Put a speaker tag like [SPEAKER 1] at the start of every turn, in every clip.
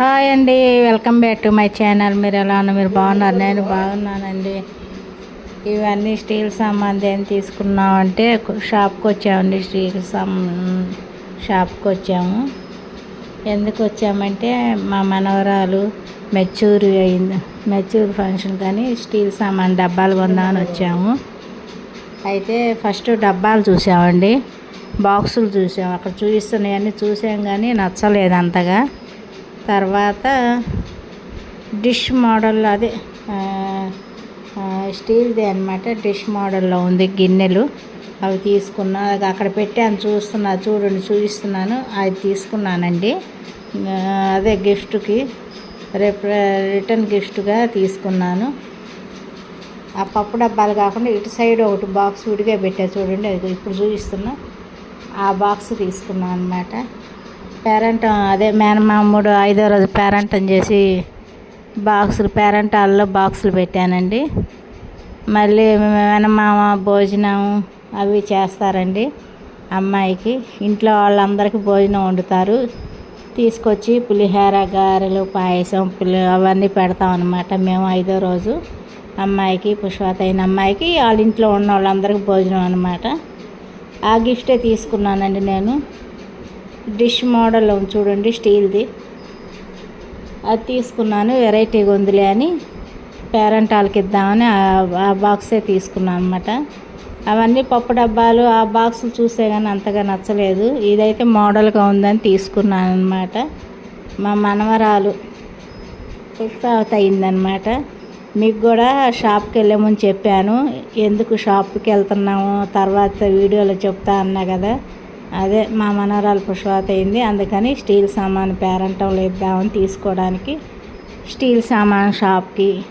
[SPEAKER 1] Hi అండి welcome back to my channel. మీరు ఎలా ఉన్నారు? మీరు బాగున్నారు? నేను బాగున్నానండి. ఇవన్నీ స్టీల్ సామాన్ ఏం తీసుకున్నామంటే షాప్కి వచ్చామండి స్టీల్ సామ్ షాప్కి వచ్చాము. ఎందుకు వచ్చామంటే మా మనవరాలు మెచ్యూర్ అయింది. మెచ్యూర్ ఫంక్షన్ కానీ స్టీల్ సామాన్ డబ్బాలు కొందామని వచ్చాము. అయితే ఫస్ట్ డబ్బాలు చూసామండి. బాక్సులు చూసాం. అక్కడ చూపిస్తున్నాయన్నీ చూసాం కానీ నచ్చలేదు అంతగా. తర్వాత డిష్ మోడల్లో అదే స్టీల్ది అనమాట డిష్ మోడల్లో ఉంది గిన్నెలు. అవి తీసుకున్నా అక్కడ పెట్టాను చూస్తున్నా చూడండి చూపిస్తున్నాను. అది తీసుకున్నానండి. అదే గిఫ్ట్కి రేపు రిటర్న్ గిఫ్ట్గా తీసుకున్నాను. ఆ పప్పు డబ్బాలు కాకుండా ఇటు సైడ్ ఒకటి బాక్స్ విడిగా పెట్టా చూడండి అది ఇప్పుడు చూపిస్తున్నా. ఆ బాక్స్ తీసుకున్నాను అనమాట పేరెంట్ అదే మేనమాముడు ఐదో రోజు పేరెంట్ అని చేసి బాక్సులు పేరెంట్ హాల్లో బాక్సులు పెట్టానండి. మళ్ళీ మేనమామ భోజనం అవి చేస్తారండి అమ్మాయికి. ఇంట్లో వాళ్ళందరికీ భోజనం వండుతారు. తీసుకొచ్చి పులిహోర గారెలు పాయసం పులి అవన్నీ పెడతాం అనమాట మేము ఐదో రోజు. అమ్మాయికి పుష్పత అయిన అమ్మాయికి వాళ్ళ ఇంట్లో ఉన్న వాళ్ళందరికీ భోజనం అనమాట ఆ గిఫ్టే తీసుకున్నానండి నేను. డిష్ మోడల్ ఉంది చూడండి స్టీల్ది. అది తీసుకున్నాను వెరైటీగా ఉందిలే అని. పేరెంట్ వాళ్ళకి ఇద్దామని ఆ- బాక్సే తీసుకున్నాను అనమాట అవన్నీ పప్పు డబ్బాలు ఆ బాక్సులు చూసే కానీ అంతగా నచ్చలేదు. ఇదైతే మోడల్గా ఉందని తీసుకున్నాను అనమాట మా మనవరాలు పుష్పావతి అయిందనమాట మీకు కూడా షాప్కి వెళ్ళే చెప్పాను. ఎందుకు షాప్కి వెళ్తున్నాము తర్వాత వీడియోలో చెప్తా అన్నా కదా. అదే మా మనవరాలు పుష్పావతి అయింది. అందుకని స్టీల్ సామాన్ పేరంటం లేద్దామని తీసుకోవడానికి. స్టీల్ సామాన్ షాప్కి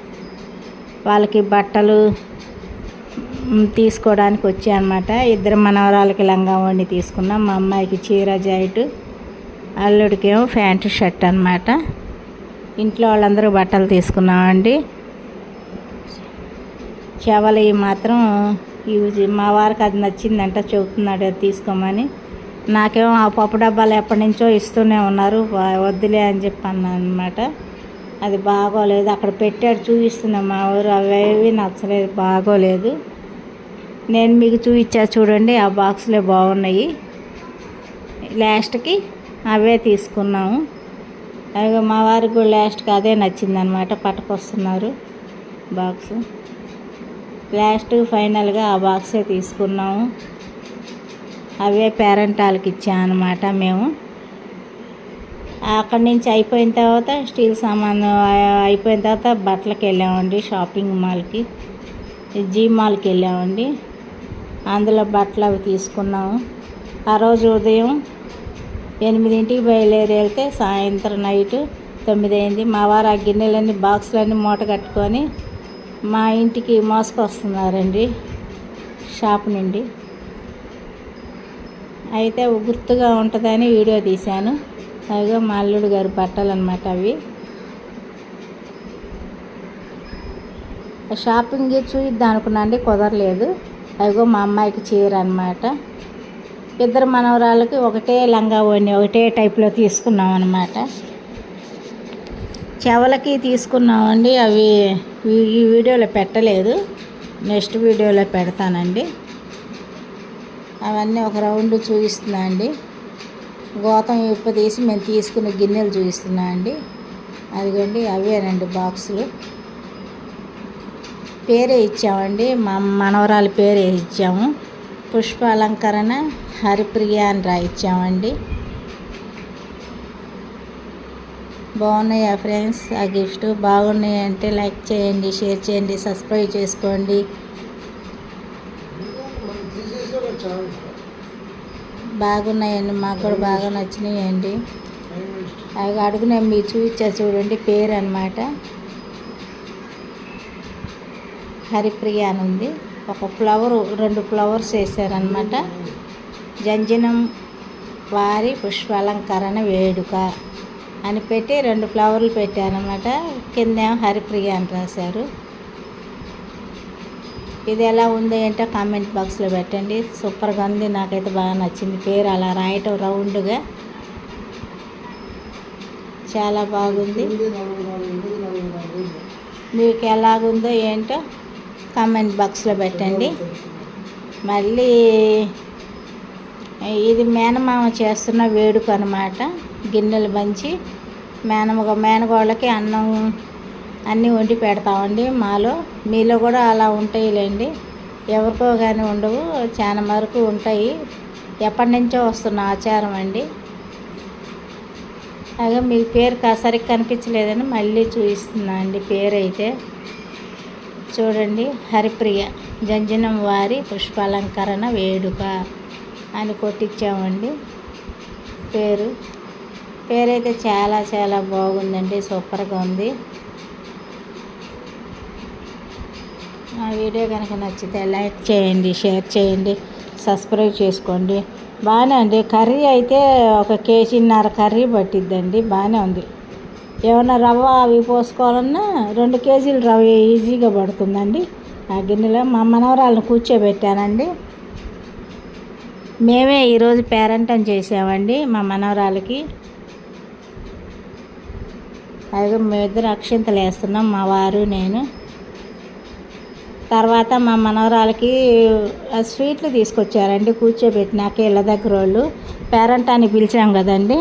[SPEAKER 1] వాళ్ళకి బట్టలు తీసుకోవడానికి వచ్చా అనమాట ఇద్దరు మనవరాలకి లంగా వండి తీసుకున్నాం. మా అమ్మాయికి చీర జాయిట్ అల్లుడికేమో ప్యాంటు షర్ట్ అనమాట ఇంట్లో వాళ్ళందరూ బట్టలు తీసుకున్నామండి. చెవలి మాత్రం యూజ్ మా వారికి అది నచ్చిందంట చెబుతున్నాడు అది తీసుకోమని. నాకేమో ఆ పప్పు డబ్బాలు ఎప్పటి నుంచో ఇస్తూనే ఉన్నారు వద్దులే అని చెప్పి అన్నాను అనమాట అది బాగోలేదు అక్కడ పెట్టాడు చూపిస్తున్నా మా ఊరు అవేవి నచ్చలేదు బాగోలేదు. నేను మీకు చూపించా చూడండి ఆ బాక్స్లే బాగున్నాయి. లాస్ట్కి అవే తీసుకున్నాము. అవి మా వారికి కూడా లాస్ట్కి అదే నచ్చిందనమాట పట్టుకొస్తున్నారు బాక్సు. లాస్ట్ ఫైనల్గా ఆ బాక్సే తీసుకున్నాము. అవే పేరెంట్ వాళ్ళకి అనమాట మేము. అక్కడి నుంచి అయిపోయిన తర్వాత స్టీల్ సామాను అయిపోయిన తర్వాత బట్టలకి వెళ్ళామండి షాపింగ్ మాల్కి జీ మాల్కి వెళ్ళామండి. అందులో బట్టలు అవి తీసుకున్నాము. ఆ రోజు ఉదయం ఎనిమిదింటికి బయలుదేరి వెళ్తే సాయంత్రం నైట్ తొమ్మిది అయింది మా వారు ఆ గిన్నెలన్నీ బాక్సులన్నీ మూట కట్టుకొని మా ఇంటికి మోసుకొస్తున్నారండి షాప్ నుండి. అయితే గుర్తుగా ఉంటుందని వీడియో తీశాను. అదిగో మా అల్లుడు గారు బట్టలు అనమాట అవి. షాపింగ్ చూద్దాం అనుకున్నా అండి కుదరలేదు. అదిగో మా అమ్మాయికి చీర అనమాట ఇద్దరు మనవరాళ్ళకి ఒకటే లంగా ఓని ఒకటే టైప్లో తీసుకున్నాం అనమాట చెవలకి తీసుకున్నామండి అవి ఈ- వీడియోలో పెట్టలేదు. నెక్స్ట్ వీడియోలో పెడతానండి. అవన్నీ ఒక రౌండ్ చూపిస్తున్నా అండి. గోతం ఉప్పు తీసి మేము తీసుకున్న గిన్నెలు చూపిస్తున్నా అండి. అదిగోండి అవేనండి బాక్సులు. పేరే ఇచ్చామండి మా మనవరాలి పేరే ఇచ్చాము. పుష్ప అలంకరణ హరిప్రియ అని రాయిచ్చామండి. బాగున్నాయా ఫ్రెండ్స్? ఆ గిఫ్ట్ బాగున్నాయి అంటే లైక్ చేయండి షేర్ చేయండి సబ్స్క్రైబ్ చేసుకోండి. బాగున్నాయండి మాకు కూడా బాగా నచ్చినాయండి. అవి అడుగునే మీరు చూపించా చూడండి పేరు అనమాట హరిప్రియ అని ఉంది. ఒక ఫ్లవర్ రెండు ఫ్లవర్స్ వేసారనమాట జంజనం వారి పుష్పాలంకరణ వేడుక. అని పెట్టి రెండు ఫ్లవర్లు పెట్టానమాట కింద హరిప్రియ అని రాశారు. ఇది ఎలా ఉంది ఏంటో కామెంట్ బాక్స్లో పెట్టండి. సూపర్గా ఉంది నాకైతే బాగా నచ్చింది పేరు. అలా రాయటం రౌండ్గా. చాలా బాగుంది. మీకు ఎలాగుందో ఏంటో కామెంట్ బాక్స్లో పెట్టండి. మళ్ళీ ఇది మేనమామ చేస్తున్న వేడుక అనమాట గిన్నెలు పంచి మేనమగ మేనగోళ్ళకి అన్నం అన్నీ వండి పెడతామండి మాలో. మీలో కూడా అలా ఉంటాయిలేండి. ఎవరికో కానీ ఉండవు. చాలా వరకు ఉంటాయి. ఎప్పటి నుంచో వస్తున్న ఆచారం అండి. అలాగే మీ పేరు కా- సరిగ్గా కనిపించలేదని మళ్ళీ చూపిస్తున్నా అండి పేరు అయితే చూడండి హరిప్రియ జంజనం వారి పుష్పాలంకరణ వేడుక అని కొట్టించామండి పేరు పేరైతే చాలా చాలా బాగుందండి. సూపర్గా ఉంది. ఆ వీడియో కనుక నచ్చితే లైక్ చేయండి షేర్ చేయండి సబ్స్క్రైబ్ చేసుకోండి. బాగానే అండి కర్రీ అయితే ఒక కేజీన్నర కర్రీ పట్టిద్దండి. బాగానే ఉంది. ఏమన్నా రవ్వ అవి పోసుకోవాలన్నా రెండు కేజీలు రవ్వ ఈజీగా పడుతుందండి. ఆ గిన్నెలో మా మనవరాలను కూర్చోబెట్టానండి. మేమే ఈరోజు పేరెంటం చేసామండి మా మనవరాలకి. అదిగో మేమిద్దరు అక్షింతలు వేస్తున్నాం మా వారు నేను. తర్వాత మా మనవరాలకి స్వీట్లు తీసుకొచ్చారండి కూర్చోబెట్టినాక ఇళ్ళ దగ్గర వాళ్ళు పేరెంట్ అని పిలిచాం కదండి.